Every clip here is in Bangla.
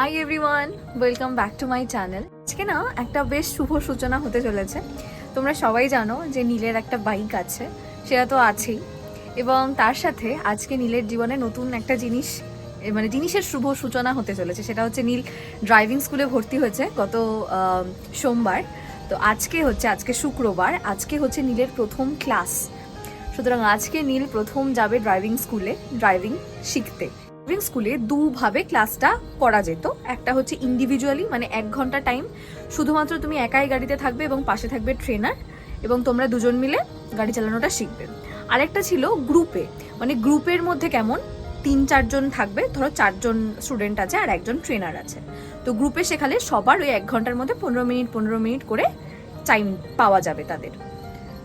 Hi everyone welcome back to my channel আজকে না একটা বেশ শুভ সূচনা হতে চলেছে। তোমরা সবাই জানো যে নীলের একটা বাইক আছে, সেটা তো আছেই। এবং তার সাথে আজকে নীলের জীবনে নতুন একটা জিনিস মানে জিনিসের শুভ সূচনা হতে চলেছে, সেটা হচ্ছে নীল ড্রাইভিং স্কুলে ভর্তি হয়েছে গত সোমবার। তো আজকে হচ্ছে, আজকে শুক্রবার, আজকে হচ্ছে নীলের প্রথম ক্লাস সুতরাং আজকে নীল প্রথম যাবে ড্রাইভিং স্কুলে ড্রাইভিং শিখতে। ড্রাইভিং স্কুলে দুভাবে ক্লাসটা করা যেত। একটা হচ্ছে ইন্ডিভিজুয়ালি মানে এক ঘণ্টা টাইম শুধুমাত্র তুমি একাই গাড়িতে থাকবে এবং পাশে থাকবে ট্রেনার এবং তোমরা দুজন মিলে গাড়ি চালানোটা শিখবে। আরেকটা ছিল গ্রুপে মানে গ্রুপের মধ্যে কেমন? তিন, চারজন থাকবে, ধরো চারজন স্টুডেন্ট আছে আর একজন ট্রেনার আছে। তো গ্রুপে শেখালে সবার ওই এক ঘণ্টার মধ্যে পনেরো মিনিট পনেরো মিনিট করে টাইম পাওয়া যাবে তাদের।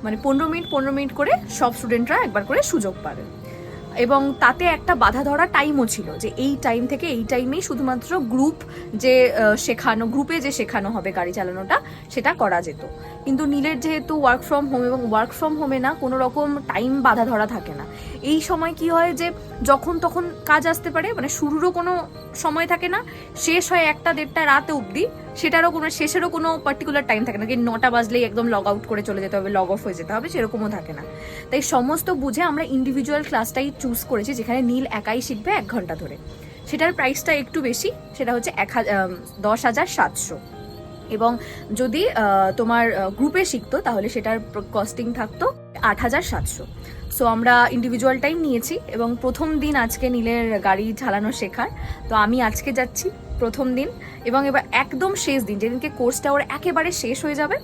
মানে পনেরো মিনিট পনেরো মিনিট করে সব স্টুডেন্টরা একবার করে সুযোগ পাবে। এবং তাতে একটা বাধা ধরা টাইমও ছিল যে এই টাইম থেকে এই টাইমেই শুধুমাত্র গ্রুপ যে শেখানো গ্রুপে যে শেখানো হবে গাড়ি চালানোটা, সেটা করা যেত। কিন্তু নীলের যেহেতু ওয়ার্ক ফ্রম হোম এবং ওয়ার্ক ফ্রম হোমে না, কোনো রকম টাইম বাধা ধরা থাকে না। এই সময় কি হয় যে, যখন তখন কাজ আসতে পারে মানে শুরুরও কোনো সময় থাকে না, শেষ হয় একটা দেড়টা রাত অবধি, সেটারও কোনো, শেষেরও কোনো পার্টিকুলার টাইম থাকে না কি নটা বাজলেই একদম লগ আউট করে চলে যেতে হবে লগ অফ হয়ে যেতে হবে, সেরকমও থাকে না। তাই সমস্ত বুঝে আমরা ইন্ডিভিজুয়াল ক্লাসটাই চুজ করেছি, যেখানে নীল একাই শিখবে এক ঘণ্টা ধরে। সেটার প্রাইসটা একটু বেশি, সেটা হচ্ছে এক হাজার দশ হাজার সাতশো। এবং যদি তোমার গ্রুপে শিখতো, তাহলে সেটার কস্টিং থাকতো আট হাজার সাতশো। সো আমরা ইন্ডিভিজুয়াল টাইম নিয়েছি এবং প্রথম দিন আজকে নীলের গাড়ি চালানো শেখার। তো আমি আজকে যাচ্ছি প্রথম দিন এবং এবার একদম শেষ দিন, যেদিনকে কোর্সটা ওর একেবারে শেষ হয়ে যাবে,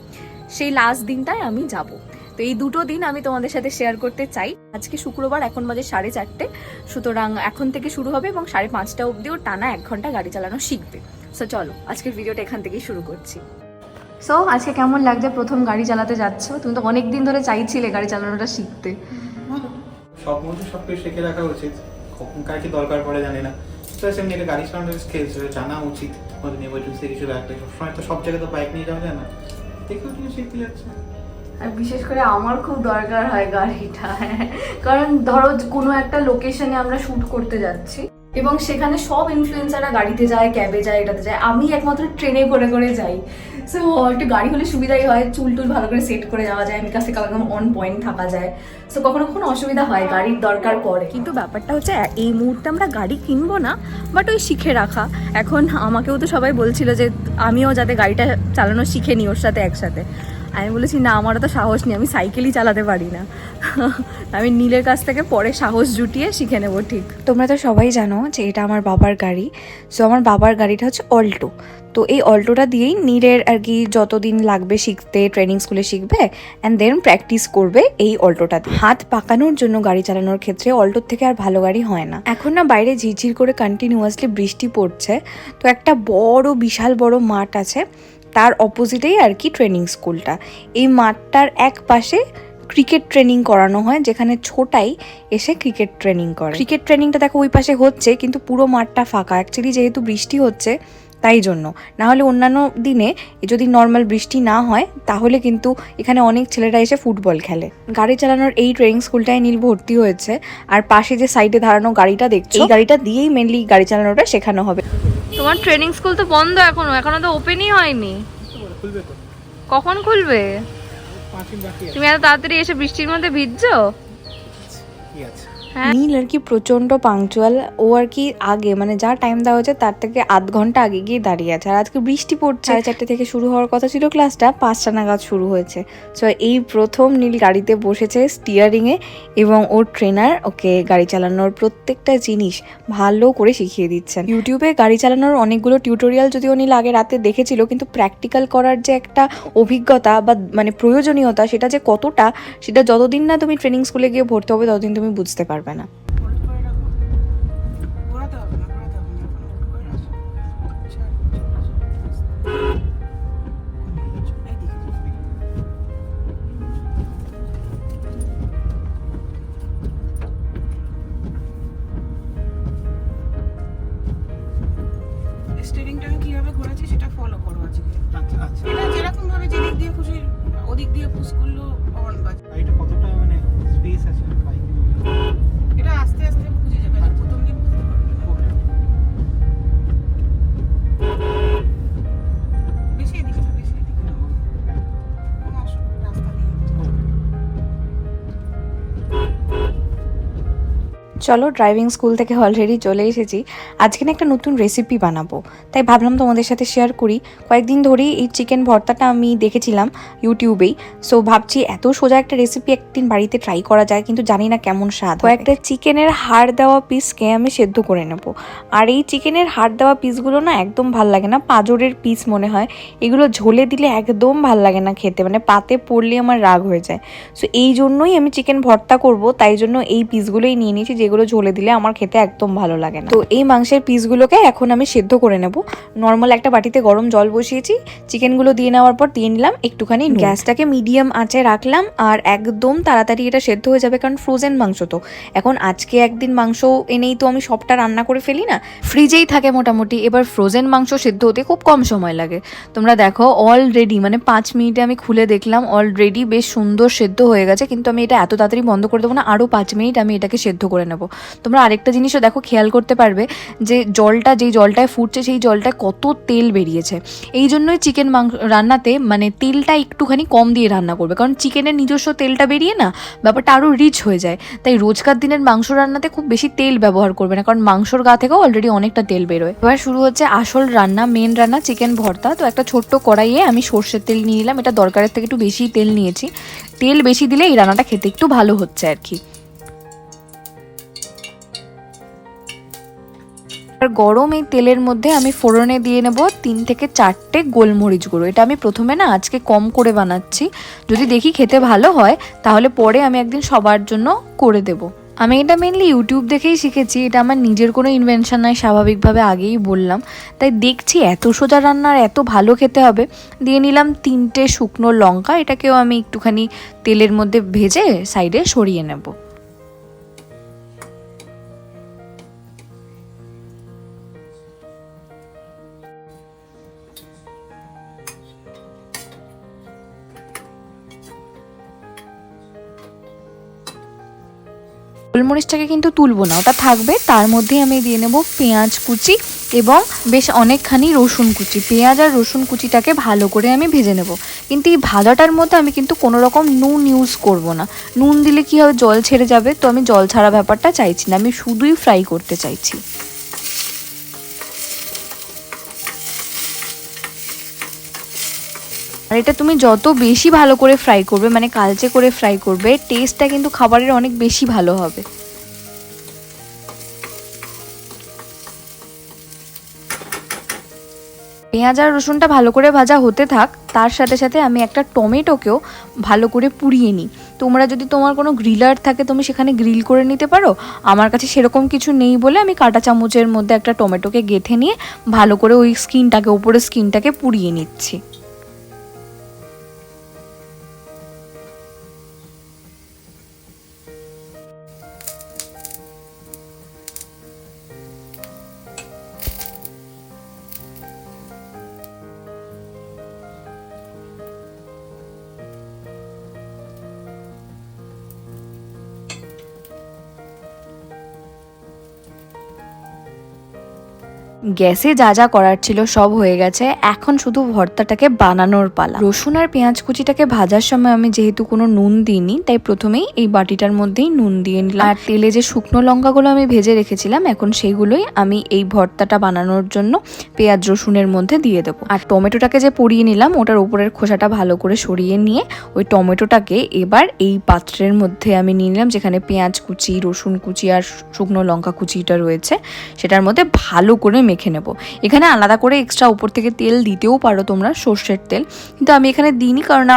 সেই লাস্ট দিনটায় আমি যাব। তো এই দুটো দিন আমি তোমাদের সাথে শেয়ার করতে চাই। আজকে শুক্রবার, এখন বাজে সাড়ে চারটে। সুতরাং এখন থেকে শুরু হবে এবং সাড়ে পাঁচটা অবধিও টানা এক ঘণ্টা গাড়ি চালানো শিখবে। সো চলো আজকের ভিডিওটা এখান থেকেই শুরু করছি। সো আজকে কেমন লাগছে প্রথম গাড়ি চালাতে যাচ্ছ? তুমি তো অনেক দিন ধরে চাইছিলে গাড়ি চালানোটা শিখতে। সব মধ্যে সব কিছু শিখে রাখা উচিত। কখন কার কি দরকার পড়ে জানি না। তো সেমনি এটা গাড়ি চালানোর স্কিলস জানা উচিত। আমাদের এমার্জেন্সি কিছু রাখলে সবসময় তো সব জায়গায় তো বাইক নিয়ে যাওয়া যায় না। দেখেও তুমি শিখতে যাচ্ছে। আর বিশেষ করে আমার খুব দরকার হয় গাড়িটা। কারণ ধরো কোনো একটা লোকেশনে আমরা শুট করতে যাচ্ছি। এবং সেখানে সব ইনফ্লুয়েন্সাররা গাড়িতে যায় ক্যাবে যায়, এটাতে যায়। আমি একমাত্র ট্রেনে করে করে যাই। সো একটু গাড়ি হলে সুবিধাই হয়, চুল টুল ভালো করে সেট করে যাওয়া যায় মেকআপ ফেকআপ একদম অন পয়েন্ট থাকা যায়। সো কখনো কখনো অসুবিধা হয়, গাড়ির দরকার পড়ে। কিন্তু ব্যাপারটা হচ্ছে, এই মুহূর্তে আমরা গাড়ি কিনবো না বাট ওই শিখে রাখা। এখন আমাকেও তো সবাই বলছিল যে, আমিও যাতে গাড়িটা চালানো শিখে নিই ওর সাথে একসাথে। আমি বলেছি, না, আমারও তো সাহস নেই, আমি সাইকেলই চালাতে পারি না। আমি নীলের কাছ থেকে পরে সাহস জুটিয়ে শিখে নেব ঠিক। তোমরা তো সবাই জানো যে এটা আমার বাবার গাড়ি। সো আমার বাবার গাড়িটা হচ্ছে অল্টো তো এই অল্টোটা দিয়েই নীরের আর কি যতদিন লাগবে শিখতে ট্রেনিং স্কুলে শিখবে অ্যান্ড দেন প্র্যাকটিস করবে এই অল্টোটা দিয়ে। হাত পাকানোর জন্য গাড়ি চালানোর ক্ষেত্রে অল্টোর থেকে আর ভালো গাড়ি হয় না। এখন না বাইরে ঝিরঝির করে কন্টিনিউয়াসলি বৃষ্টি পড়ছে। তো একটা বড়, বিশাল বড় মাঠ আছে। তার অপোজিটেই আর কি ট্রেনিং স্কুলটা এই মাঠটার এক পাশে ক্রিকেট ট্রেনিং করানো হয়, যেখানে ছোটাই এসে ক্রিকেট ট্রেনিং করে। ক্রিকেট ট্রেনিংটা দেখো ওই পাশে হচ্ছে, কিন্তু পুরো মাঠটা ফাঁকা। অ্যাকচুয়ালি যেহেতু বৃষ্টি হচ্ছে তাই জন্য। না হলে অন্যান্য দিনে যদি নর্মাল বৃষ্টি না হয় তাহলে কিন্তু এখানে অনেক ছেলেরা এসে ফুটবল খেলে। গাড়ি চালানোর এই ট্রেনিং স্কুলটায় নীল ভর্তি হয়েছে। আর পাশে যে সাইডে দাঁড়ানো গাড়িটা দেখছ এই গাড়িটা দিয়েই মেনলি গাড়ি চালানোটা শেখানো হবে। তোমার ট্রেনিং স্কুল তো বন্ধ এখনও এখনও তো ওপেনই হয়নি। কখন খুলবে? তুমি এত তাড়াতাড়ি এসে বৃষ্টির মধ্যে ভিজছো? কি আছে। নীল আর কি প্রচণ্ড পাংচুয়াল ও আর কি আগে মানে যা টাইম দেওয়া হয়েছে তার থেকে আধ ঘণ্টা আগে গিয়ে দাঁড়িয়ে আছে। আর আজকে বৃষ্টি পড়ছে। সাড়ে চারটে থেকে শুরু হওয়ার কথা ছিল ক্লাসটা পাঁচটা নাগাদ শুরু হয়েছে। সো এই প্রথম নীল গাড়িতে বসেছে স্টিয়ারিংয়ে এবং ওর ট্রেনার ওকে গাড়ি চালানোর প্রত্যেকটা জিনিস ভালো করে শিখিয়ে দিচ্ছেন। ইউটিউবে গাড়ি চালানোর অনেকগুলো টিউটোরিয়াল যদিও নীল আগে রাতে দেখেছিল কিন্তু প্র্যাকটিক্যাল করার যে একটা অভিজ্ঞতা বা মানে প্রয়োজনীয়তা সেটা যে কতটা সেটা যতদিন না তুমি ট্রেনিং স্কুলে গিয়ে ভর্তি হবে ততদিন তুমি বুঝতে পারবে না। কীভাবে ঘোরাচ্ছি সেটা ফলো করো আজকে। আচ্ছা আচ্ছা। এটা যেরকম ভাবে যেদিক দিয়ে খুশি ওদিক দিয়ে পুশ করল চলো ড্রাইভিং স্কুল থেকে অলরেডি চলে এসেছি। আজকে না একটা নতুন রেসিপি বানাবো। তাই ভাবলাম তোমাদের সাথে শেয়ার করি। কয়েকদিন ধরেই এই চিকেন ভর্তাটা আমি দেখেছিলাম ইউটিউবেই। সো ভাবছি এত সোজা একটা রেসিপি একদিন বাড়িতে ট্রাই করা যায়, কিন্তু জানি না কেমন স্বাদ কয়েকটা চিকেনের হাড় দেওয়া পিসকে আমি সেদ্ধ করে নেব। আর এই চিকেনের হাড় দেওয়া পিসগুলো না একদম ভালো লাগে না, পাঁজরের পিস মনে হয়। এগুলো ঝোলে দিলে একদম ভালো লাগে না খেতে মানে পাতে পড়লে আমার রাগ হয়ে যায়। সো এই জন্যই আমি চিকেন ভর্তা করব, তাই জন্য এই পিসগুলোই নিয়ে নিয়েছি, যেগুলো ঝোলে দিলে আমার খেতে একদম ভালো লাগে না। তো এই মাংসের পিসগুলোকে এখন আমি সেদ্ধ করে নেব। নর্মাল একটা বাটিতে গরম জল বসিয়েছি। চিকেনগুলো দিয়ে নেওয়ার পর দিয়ে নিলাম একটুখানি গ্যাসটাকে মিডিয়াম আঁচে রাখলাম আর একদম তাড়াতাড়ি এটা সেদ্ধ হয়ে যাবে কারণ ফ্রোজেন মাংস তো। এখন আজকে একদিন মাংস এনেই তো আমি সবটা রান্না করে ফেলি না। ফ্রিজেই থাকে মোটামুটি। এবার ফ্রোজেন মাংস সেদ্ধ হতে খুব কম সময় লাগে। তোমরা দেখো অলরেডি মানে পাঁচ মিনিটে আমি খুলে দেখলাম অলরেডি বেশ সুন্দর সেদ্ধ হয়ে গেছে। কিন্তু আমি এটা এত তাড়াতাড়ি বন্ধ করে দেবো না। আরও পাঁচ মিনিট আমি এটাকে সেদ্ধ করে নেব। তোমরা আরেকটা জিনিসও দেখো, খেয়াল করতে পারবে যে জলটা, যেই জলটায় ফুটছে, সেই জলটায় কত তেল বেরিয়েছে। এই জন্যই চিকেন মাংস রান্নাতে মানে তেলটা একটুখানি কম দিয়ে রান্না করবে। কারণ চিকেনের নিজস্ব তেলটা বেরিয়ে না, ব্যাপারটা আরও রিচ হয়ে যায়। তাই রোজকার দিনের মাংস রান্নাতে খুব বেশি তেল ব্যবহার করবে না, কারণ মাংসর গা থেকেও অলরেডি অনেকটা তেল বেরোয়। এবার শুরু হচ্ছে আসল রান্না মেন রান্না চিকেন ভর্তা। তো একটা ছোট্ট কড়াইয়ে আমি সর্ষের তেল নিয়ে নিলাম। এটা দরকারের থেকে একটু বেশি তেল নিয়েছি। তেল বেশি দিলে এই রান্নাটা খেতে একটু ভালো হচ্ছে আর কি। আর গরম এই তেলের মধ্যে আমি ফোড়নে দিয়ে নেব তিন থেকে চারটে গোলমরিচ গুঁড়ো। এটা আমি প্রথমে না আজকে কম করে বানাচ্ছি। যদি দেখি খেতে ভালো হয়, তাহলে পরে আমি একদিন সবার জন্য করে দেব। আমি এটা মেনলি ইউটিউব দেখেই শিখেছি। এটা আমার নিজের কোনো ইনভেনশন নয়, স্বাভাবিকভাবে আগেই বললাম। তাই দেখছি এত সোজা রান্নার এত ভালো খেতে হবে। দিয়ে নিলাম তিনটে শুকনো লঙ্কা। এটাকেও আমি একটুখানি তেলের মধ্যে ভেজে সাইডে সরিয়ে নেব। গোলমরিচটাকে কিন্তু তুলবো না, ওটা থাকবে। তার মধ্যে আমি দিয়ে নেব পেঁয়াজ কুচি এবং বেশ অনেকখানি রসুন কুচি। পেঁয়াজ আর রসুন কুচিটাকে ভালো করে আমি ভেজে নেব। কিন্তু এই ভাজাটার মধ্যে আমি কিন্তু কোনো রকম নুন ইউজ করব না। নুন দিলে কি হবে? জল ছেড়ে যাবে। তো আমি জল ছাড়া ব্যাপারটা চাইছি না। আমি শুধুই ফ্রাই করতে চাইছি। আর এটা তুমি যত বেশি ভালো করে ফ্রাই করবে মানে কালচে করে ফ্রাই করবে টেস্টটা কিন্তু খাবারের অনেক বেশি ভালো হবে। পেঁয়াজ আর রসুনটা ভালো করে ভাজা হতে থাক, তার সাথে সাথে আমি একটা টমেটোকেও ভালো করে পুড়িয়ে নিই। তোমরা যদি তোমার কোনো গ্রিলার থাকে, তুমি সেখানে গ্রিল করে নিতে পারো। আমার কাছে সেরকম কিছু নেই বলে আমি কাঁটা চামচের মধ্যে একটা টমেটোকে গেথে নিয়ে ভালো করে ওই স্কিনটাকে উপরে স্কিনটাকে পুড়িয়ে নিচ্ছি। গ্যাসে যা যা করার ছিল সব হয়ে গেছে। এখন শুধু ভর্তাটাকে বানানোর পালা। রসুন আর পেঁয়াজ কুচিটাকে ভাজার সময় আমি যেহেতু কোনো নুন দিইনি, তাই প্রথমেই এই বাটিটার মধ্যেই নুন দিয়ে নিলাম। আর তেলে যে শুকনো লঙ্কাগুলো আমি ভেজে রেখেছিলাম, এখন সেইগুলোই আমি এই ভর্তাটা বানানোর জন্য পেঁয়াজ রসুনের মধ্যে দিয়ে দেবো। আর টমেটোটাকে যে পরিয়ে নিলাম, ওটার উপরের খোসাটা ভালো করে সরিয়ে নিয়ে ওই টমেটোটাকে এবার এই পাত্রের মধ্যে আমি নিয়ে নিলাম, যেখানে পেঁয়াজ কুচি, রসুন কুচি আর শুকনো লঙ্কা কুচিটা রয়েছে। সেটার মধ্যে ভালো করে মেখে নেব। এখানে আলাদা করে এক্সট্রা উপর থেকে তেল দিতেও পারো তোমরা, সর্ষের তেল। কিন্তু আমি এখানে দিইনি কারণ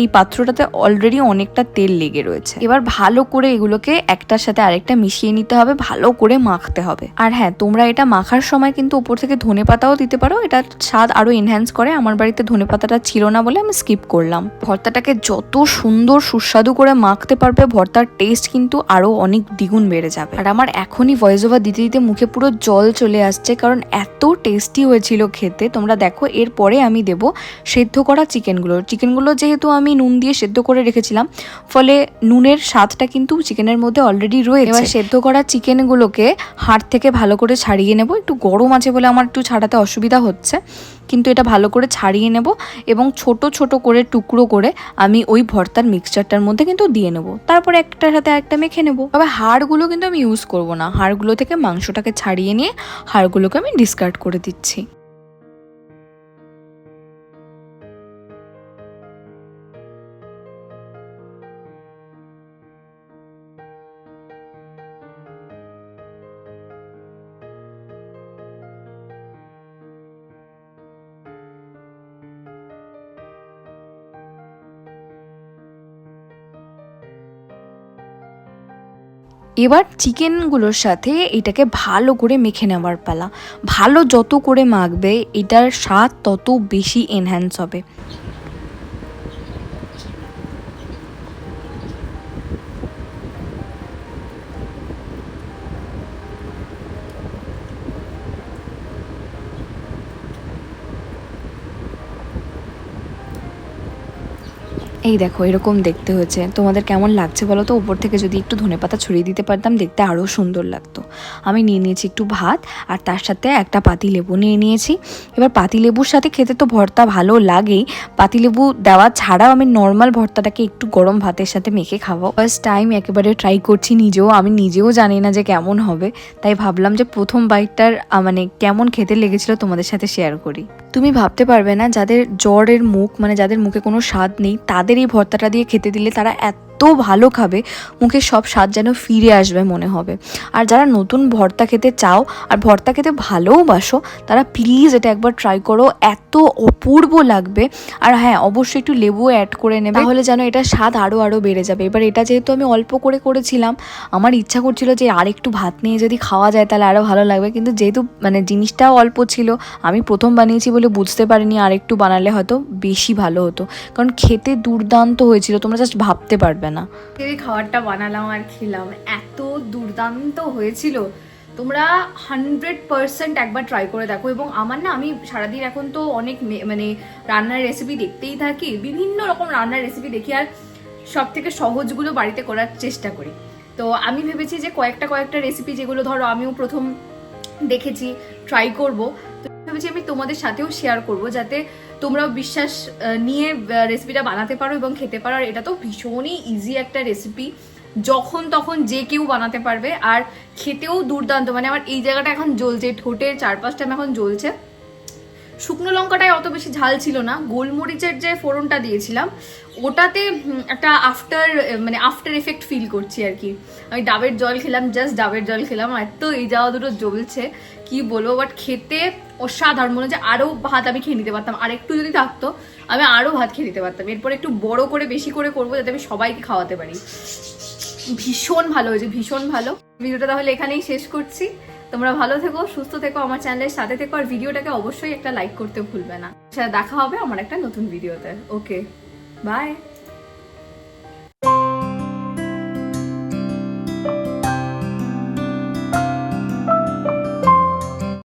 এই পাত্রটাতে অলরেডি অনেকটা তেল লেগে রয়েছে। এবার ভালো করে এগুলোকে একটার সাথে আরেকটা মিশিয়ে নিতে হবে, ভালো করে মাখতে হবে। আর হ্যাঁ তোমরা এটা মাখার সময় কিন্তু উপর থেকে ধনে পাতাও দিতে পারো। এটা স্বাদ আরও এনহ্যান্স করে। আমার বাড়িতে ধনে পাতাটা ছিল না বলে আমি স্কিপ করলাম। ভর্তাটাকে যত সুন্দর সুস্বাদু করে মাখতে পারবে, ভর্তার টেস্ট কিন্তু আরও অনেক দ্বিগুণ বেড়ে যাবে। আর আমার এখনই ভয়েস ওভার দিতে দিতে মুখে পুরো জল চলে আসছে, কারণ এত টেস্টি হয়েছিল খেতে। তোমরা দেখো, এরপরে আমি দেব সেদ্ধ করা চিকেনগুলো চিকেনগুলো যেহেতু আমি নুন দিয়ে সেদ্ধ করে রেখেছিলাম, ফলে নুনের স্বাদটা কিন্তু চিকেনের মধ্যে অলরেডি রয়েছে। এবার সেদ্ধ করা চিকেনগুলোকে হাড় থেকে ভালো করে ছাড়িয়ে নেব। একটু গরম আছে বলে আমার একটু ছাড়াতে অসুবিধা হচ্ছে। কিন্তু এটা ভালো করে ছাড়িয়ে নেব এবং ছোট ছোট করে টুকরো করে আমি ওই ভর্তার মিক্সচারটার মধ্যে কিন্তু দিয়ে নেব। তারপর একটার সাথে একটা মেখে নেব। তবে হাড়গুলো কিন্তু আমি ইউজ করব না। হাড়গুলো থেকে মাংসটাকে ছাড়িয়ে নিয়ে হাড়গুলোকে আমি ডিসকার্ড করে দিচ্ছি। এবার চিকেনগুলোর সাথে এটাকে ভালো করে মেখে নেওয়ার পালা। ভালো যত করে মাখবে, এটার স্বাদ তত বেশি এনহ্যান্স হবে। এই দেখো, এরকম দেখতে হয়েছে। তোমাদের কেমন লাগছে বলো তো? উপর থেকে যদি একটু ধনেপাতা ছড়িয়ে দিতে পারতাম, দেখতে আরও সুন্দর লাগতো। আমি নিয়ে নিয়েছি একটু ভাত, আর তার সাথে একটা পাতি লেবু নিয়ে নিয়েছি। এবার পাতি লেবুর সাথে খেতে তো ভর্তা ভালো লাগেই। পাতি লেবু দেওয়া ছাড়াও আমি নর্মাল ভর্তাটাকে একটু গরম ভাতের সাথে মেখে খাব। ফার্স্ট টাইম একেবারে ট্রাই করছি নিজেও। আমি নিজেও জানি না যে কেমন হবে। তাই ভাবলাম যে প্রথম বাইকটার মানে কেমন খেতে লেগেছিল তোমাদের সাথে শেয়ার করি। তুমি ভাবতে পারবে না, যাদের জ্বরের মুখ মানে যাদের মুখে কোনো স্বাদ নেই, তাদের এই ভর্তাটা দিয়ে খেতে দিলে তারা এত ভালো খাবে, মুখে সব স্বাদ যেন ফিরে আসবে মনে হবে। আর যারা নতুন ভর্তা খেতে চাও আর ভর্তা খেতে ভালোবাসো তারা প্লিজ এটা একবার ট্রাই করো। এত অপূর্ব লাগবে। আর হ্যাঁ অবশ্যই একটু লেবু অ্যাড করে নেবে। তাহলে যেন এটা স্বাদ আরও আরও বেড়ে যাবে। এবার এটা যেহেতু আমি অল্প করে করেছিলাম, আমার ইচ্ছা করছিল যে আর একটু ভাত নিয়ে যদি খাওয়া যায় তাহলে আরও ভালো লাগবে। কিন্তু যেহেতু মানে জিনিসটাও অল্প ছিল, আমি প্রথম বানিয়েছি বলে বুঝতে পারিনি, আর একটু বানালে হয়তো বেশি ভালো হতো। কারণ খেতে দুর্দান্ত হয়েছিল, তোমরা জাস্ট ভাবতে পারবে এই খাবারটা বানালাম আর খেলাম। এত দুর্দান্ত হয়েছিল। তোমরা হান্ড্রেড পার্সেন্ট একবার ট্রাই করে দেখো। এবং আমার না, আমি সারাদিন এখন তো অনেক মানে রান্নার রেসিপি দেখতেই থাকি। বিভিন্ন রকম রান্নার রেসিপি দেখি আর সব থেকে সহজগুলো বাড়িতে করার চেষ্টা করি। তো আমি ভেবেছি যে কয়েকটা কয়েকটা রেসিপি যেগুলো ধরো আমিও প্রথম দেখেছি ট্রাই করব। তো ভেবেছি আমি তোমাদের সাথেও শেয়ার করব যাতে তোমরাও বিশ্বাস নিয়ে রেসিপিটা বানাতে পারো এবং খেতে পারো। আর এটা তো ভীষণই ইজি একটা রেসিপি যখন তখন যে কেউ বানাতে পারবে। আর খেতেও দুর্দান্ত। মানে আমার এই জায়গাটা এখন জ্বলছে। ঠোঁটের চারপাশটা এখন জ্বলছে। শুকনো লঙ্কাটায় অত বেশি ঝাল ছিল না। গোলমরিচের যে ফোড়নটা দিয়েছিলাম, ওটাতে একটা আফটার মানে আফটার এফেক্ট ফিল করছি আর কি। আমি ডাবের জল খেলাম জাস্ট ডাবের জল খেলাম এত এই যাওয়া দুটো জ্বলছে, কি বলব? বাট খেতে অসাধারণ, মনে হচ্ছে আরও ভাত আমি খেয়ে নিতে পারতাম। আর একটু যদি থাকতো, আমি আরও ভাত খেয়ে নিতে পারতাম। এরপর একটু বড় করে, বেশি করে করব, যাতে আমি সবাইকে খাওয়াতে পারি। ভীষণ ভালো হয়েছে, ভীষণ ভালো। ভিডিওটা তাহলে এখানেই শেষ করছি। তোমরা ভালো থেকো, সুস্থ থেকো আমার চ্যানেলের সাথে থেকো আর ভিডিওটাকে অবশ্যই একটা লাইক করতে ভুলবে না। সেটা দেখা হবে আমার একটা নতুন ভিডিওতে ওকে বাই